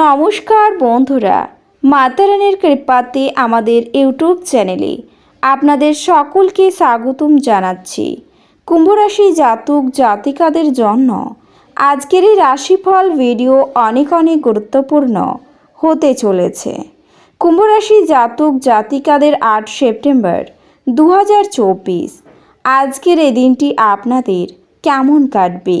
নমস্কার বন্ধুরা, মাতারানির কৃপাতে আমাদের ইউটিউব চ্যানেলে আপনাদের সকলকে স্বাগতম জানাচ্ছি। কুম্ভরাশি জাতক জাতিকাদের জন্য আজকের এই রাশিফল ভিডিও অনেক অনেক গুরুত্বপূর্ণ হতে চলেছে। কুম্ভরাশি জাতক জাতিকাদের আট সেপ্টেম্বর দু হাজার চব্বিশ। আজকের এই দিনটি আপনাদের কেমন কাটবে?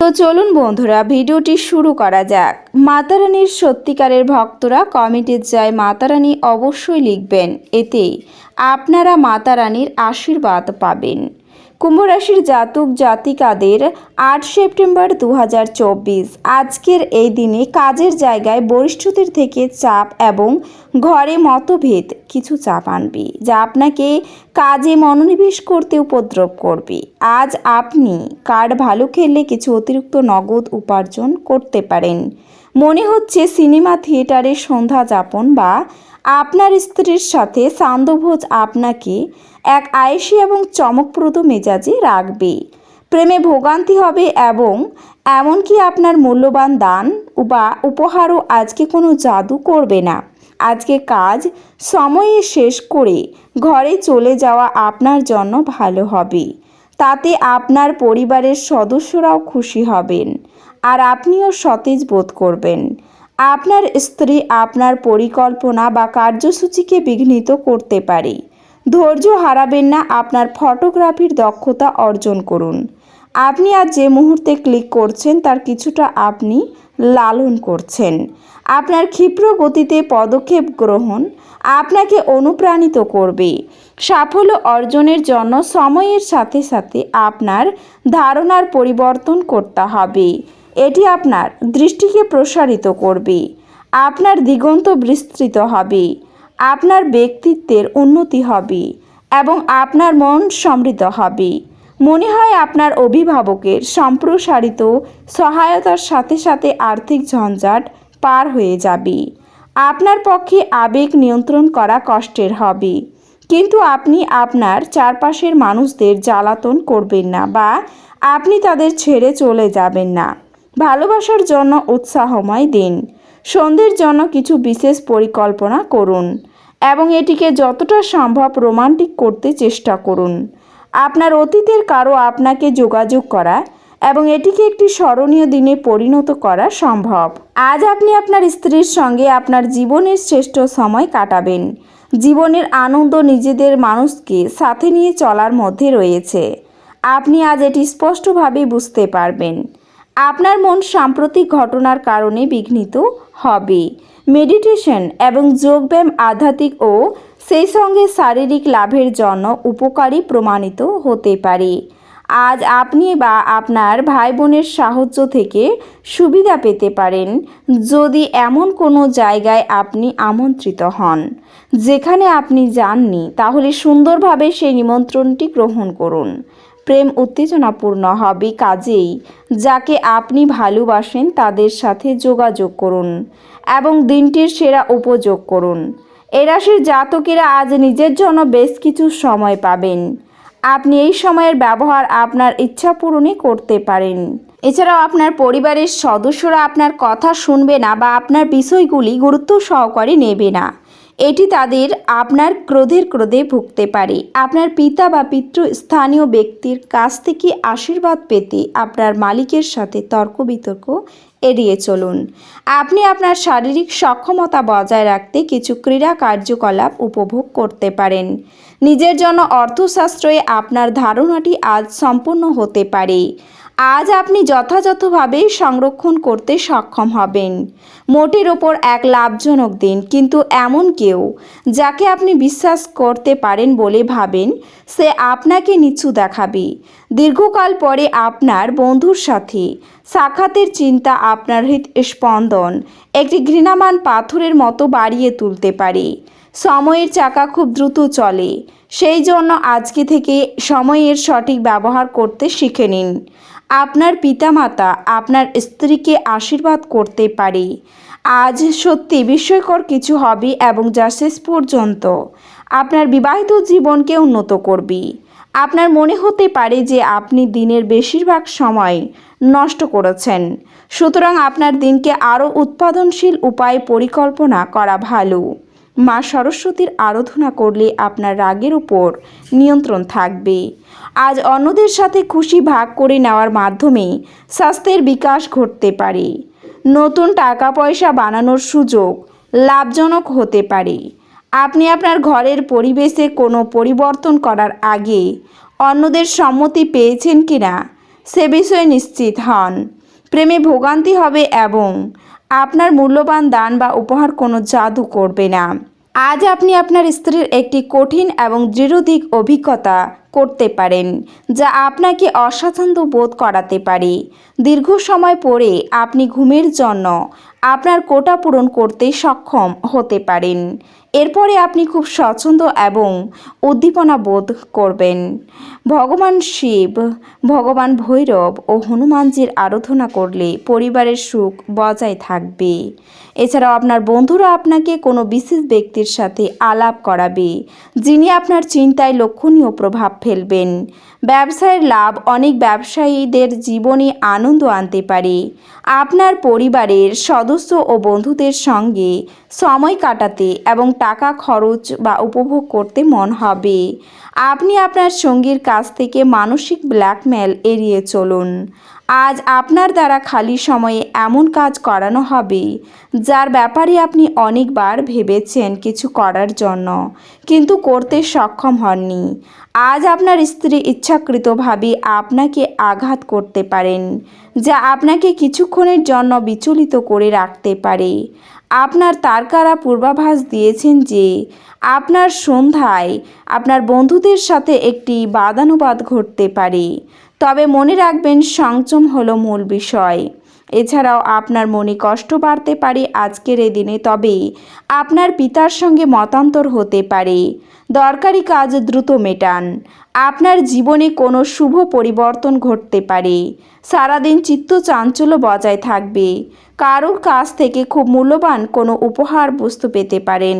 তো চলুন বন্ধুরা, ভিডিওটি শুরু করা যাক। মাতারানির সত্যিকারের ভক্তরা কমিটির জয় মাতারানি অবশ্যই লিখবেন। এতেই আপনারা মাতারানির আশীর্বাদ পাবেন। কুম্ভরাশির জাতক জাতিকাদের আট সেপ্টেম্বর দু হাজার চব্বিশ। আজকের এই দিনে কাজের জায়গায় বরিষ্ঠদের থেকে চাপ এবং ঘরে মতভেদ কিছু চাপ আনবে, যা আপনাকে কাজে মনোনিবেশ করতে উপদ্রব করবে। আজ আপনি কার্ড ভালো খেললে কিছু অতিরিক্ত নগদ উপার্জন করতে পারেন। মনে হচ্ছে সিনেমা থিয়েটারে সন্ধ্যা যাপন বা আপনার স্ত্রীর সাথে সান্ধ্যভোজ আপনাকে এক আয়েসি এবং চমকপ্রদ মেজাজে রাখবে। প্রেমে ভোগান্তি হবে এবং এমনকি আপনার মূল্যবান দান বা উপহারও আজকে কোনো জাদু করবে না। আজকে কাজ সময়ে শেষ করে ঘরে চলে যাওয়া আপনার জন্য ভালো হবে। তাতে আপনার পরিবারের সদস্যরাও খুশি হবেন আর আপনিও সতেজ বোধ করবেন। আপনার স্ত্রী আপনার পরিকল্পনা বা কার্যসূচিকে বিঘ্নিত করতে পারে। ধৈর্য হারাবেন না আপনার ফটোগ্রাফির দক্ষতা অর্জন করুন। আপনি আজ যে মুহূর্তে ক্লিক করছেন তার কিছুটা আপনি লালন করছেন। আপনার ক্ষিপ্র গতিতে পদক্ষেপ গ্রহণ আপনাকে অনুপ্রাণিত করবে। সাফল্য অর্জনের জন্য সময়ের সাথে সাথে আপনার ধারণার পরিবর্তন করতে হবে। এটি আপনার দৃষ্টিকে প্রসারিত করবে। আপনার দিগন্ত বিস্তৃত হবে। আপনার ব্যক্তিত্বের উন্নতি হবে এবং আপনার মন সমৃদ্ধ হবে। মনে হয় আপনার অভিভাবকের সম্প্রসারিত সহায়তার সাথে সাথে আর্থিক ঝঞ্ঝাট পার হয়ে যাবে। আপনার পক্ষে আবেগ নিয়ন্ত্রণ করা কষ্টের হবে। কিন্তু আপনি আপনার চারপাশের মানুষদের জ্বালাতন করবেন না বা আপনি তাদের ছেড়ে চলে যাবেন না। ভালোবাসার জন্য উৎসাহময় দিন। সন্ধ্যের জন্য কিছু বিশেষ পরিকল্পনা করুন এবং এটিকে যতটা সম্ভব রোমান্টিক করতে চেষ্টা করুন। আপনার অতীতের কারও আপনাকে যোগাযোগ করা এবং এটিকে একটি স্মরণীয় দিনে পরিণত করা সম্ভব। আজ আপনি আপনার স্ত্রীর সঙ্গে আপনার জীবনের শ্রেষ্ঠ সময় কাটাবেন। জীবনের আনন্দ নিজেদের মানুষকে সাথে নিয়ে চলার মধ্যে রয়েছে। আপনি আজ এটি স্পষ্টভাবে বুঝতে পারবেন। আপনার মন সাম্প্রতিক ঘটনার কারণে বিঘ্নিত হবে। মেডিটেশন এবং যোগব্যায়াম আধ্যাত্মিক ও সেই সঙ্গে শারীরিক লাভের জন্য উপকারী প্রমাণিত হতে পারে। আজ আপনি বা আপনার ভাই বোনের সাহায্য থেকে সুবিধা পেতে পারেন যদি এমন কোনো জায়গায় আপনি আমন্ত্রিত হন। যেখানে আপনি যাননি, তাহলে সুন্দরভাবে সেই নিমন্ত্রণটি গ্রহণ করুন। প্রেম উত্তেজনাপূর্ণ হবে কাজেই, যাকে আপনি ভালোবাসেন তাদের সাথে যোগাযোগ করুন এবং দিনটির সেরা উপযোগ করুন। এ রাশির জাতকেরা আজ নিজের জন্য বেশ কিছু সময় পাবেন। আপনি এই সময়ের ব্যবহার আপনার ইচ্ছা পূরণে করতে পারেন। এছাড়াও আপনার পরিবারের সদস্যরা আপনার কথা শুনবে না বা আপনার বিষয়গুলি গুরুত্ব সহকারে নেবে না। এটি তাদের আপনার ক্রোধের ক্রোধে ভুগতে পারে। আপনার পিতা বা পিতৃ স্থানীয় ব্যক্তির কাছ থেকে আশীর্বাদ পেতে আপনার মালিকের সাথে তর্ক বিতর্ক এড়িয়ে চলুন। আপনি আপনার শারীরিক সক্ষমতা বজায় রাখতে কিছু ক্রীড়া কার্যকলাপ উপভোগ করতে পারেন। নিজের জন্য অর্থশাস্ত্রে আপনার ধারণাটি আজ সম্পূর্ণ হতে পারে। আজ আপনি যথাযথভাবে সংরক্ষণ করতে সক্ষম হবেন। মোটের ওপর এক লাভজনক দিন, কিন্তু এমন কেউ যাকে আপনি বিশ্বাস করতে পারেন বলে ভাবেন, সে আপনাকে নিচু দেখাবে। দীর্ঘকাল পরে আপনার বন্ধুর সাথে সাক্ষাতের চিন্তা, আপনার হৃদস্পন্দন একটি ঘৃণামান পাথরের মতো বাড়িয়ে তুলতে পারে। সময়ের চাকা খুব দ্রুত চলে, সেই জন্য আজকে থেকে সময়ের সঠিক ব্যবহার করতে শিখে নিন। আপনার পিতামাতা আপনার স্ত্রীকে আশীর্বাদ করতে পারে। আজ সত্যি বিস্ময়কর কিছু হবে এবং যা শেষ পর্যন্ত। আপনার বিবাহিত জীবনকে উন্নত করবে। আপনার মনে হতে পারে যে আপনি দিনের বেশিরভাগ সময় নষ্ট করেছেন। সুতরাং আপনার দিনকে আরও উৎপাদনশীল উপায়ে পরিকল্পনা করা ভালো। মা সরস্বতীর আরাধনা করলে আপনার রাগের উপর নিয়ন্ত্রণ থাকবে। আজ অন্যদের সাথে খুশি ভাগ করে নেওয়ার মাধ্যমে স্বাস্থ্যের বিকাশ ঘটতে পারে। নতুন টাকা পয়সা বানানোর সুযোগ লাভজনক হতে পারে। আপনি আপনার ঘরের পরিবেশে কোনো পরিবর্তন করার আগে অন্যদের সম্মতি পেয়েছেন কিনা সে বিষয়ে নিশ্চিত হন। প্রেমে ভোগান্তি হবে এবং আপনার মূল্যবান দান বা উপহার কোনো জাদু করবে না। আজ আপনি আপনার স্ত্রীর একটি কঠিন এবং দৃঢ়দিক অভিজ্ঞতা করতে পারেন, যা আপনাকে অস্বাচ্ছন্দ্য বোধ করাতে পারে। দীর্ঘ সময় পরে আপনি ঘুমের জন্য আপনার কোটা পূরণ করতে সক্ষম হতে পারেন। এরপরে আপনি খুব স্বচ্ছন্দ এবং উদ্দীপনা বোধ করবেন। ভগবান শিব, ভগবান ভৈরব ও হনুমানজির আরাধনা করলে পরিবারের সুখ বজায় থাকবে। এছাড়াও আপনার বন্ধুরা আপনাকে কোনো বিশেষ ব্যক্তির সাথে আলাপ করাবে, যিনি আপনার চিন্তায় লক্ষণীয় প্রভাব ফেলবেন। ব্যবসায়ের লাভ অনেক ব্যবসায়ীদের জীবনে আনন্দ আনতে পারে। আপনার পরিবারের সদস্য ও বন্ধুদের সঙ্গে সময় কাটাতে এবং টাকা খরচ বা উপভোগ করতে মন হবে। আপনি আপনার সঙ্গীর কাছ থেকে মানসিক ব্ল্যাকমেল এড়িয়ে চলুন। আজ আপনার দ্বারা খালি সময়ে এমন কাজ করানো হবে, যার ব্যাপারে আপনি অনেকবার ভেবেছেন কিছু করার জন্য, কিন্তু করতে সক্ষম হননি। আজ আপনার স্ত্রী ইচ্ছাকৃতভাবে আপনাকে আঘাত করতে পারেন, যা আপনাকে কিছুক্ষণের জন্য বিচলিত করে রাখতে পারে। আপনার তারকারা পূর্বাভাস দিয়েছেন যে আপনার সন্ধ্যায় আপনার বন্ধুদের সাথে একটি বাদানুবাদ ঘটতে পারে। তবে মনে রাখবেন, সংযম হলো মূল বিষয়। এছাড়াও আপনার মনে কষ্ট বাড়তে পারে আজকের এ দিনে, তবে আপনার পিতার সঙ্গে মতান্তর হতে পারে। দরকারি কাজ দ্রুত মেটান। আপনার জীবনে কোনো শুভ পরিবর্তন ঘটতে পারে। সারাদিন চিত্ত চাঞ্চল্য বজায় থাকবে। কারোর কাছ থেকে খুব মূল্যবান কোনো উপহার বস্তু পেতে পারেন।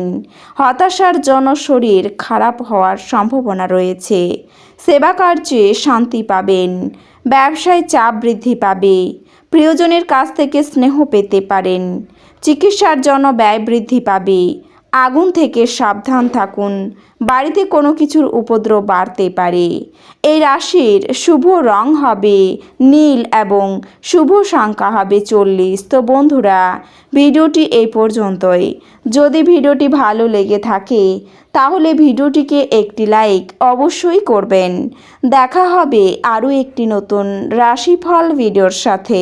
হতাশার জন্য শরীর খারাপ হওয়ার সম্ভাবনা রয়েছে। সেবা কার্যে শান্তি পাবেন। ব্যবসায় চাপ বৃদ্ধি পাবে। প্রিয়জনের কাছ থেকে স্নেহ পেতে পারেন। চিকিৎসার জন্য ব্যয় বৃদ্ধি পাবে। আগুন থেকে সাবধান থাকুন। বাড়িতে কোনো কিছুর উপদ্রব বাড়তে পারে। এই রাশির শুভ রং হবে নীল এবং শুভ সংখ্যা হবে চল্লিশ। তো বন্ধুরা, ভিডিওটি এই পর্যন্তই। যদি ভিডিওটি ভালো লেগে থাকে, তাহলে ভিডিওটিকে একটি লাইক অবশ্যই করবেন। দেখা হবে আরও একটি নতুন রাশিফল ভিডিওর সাথে।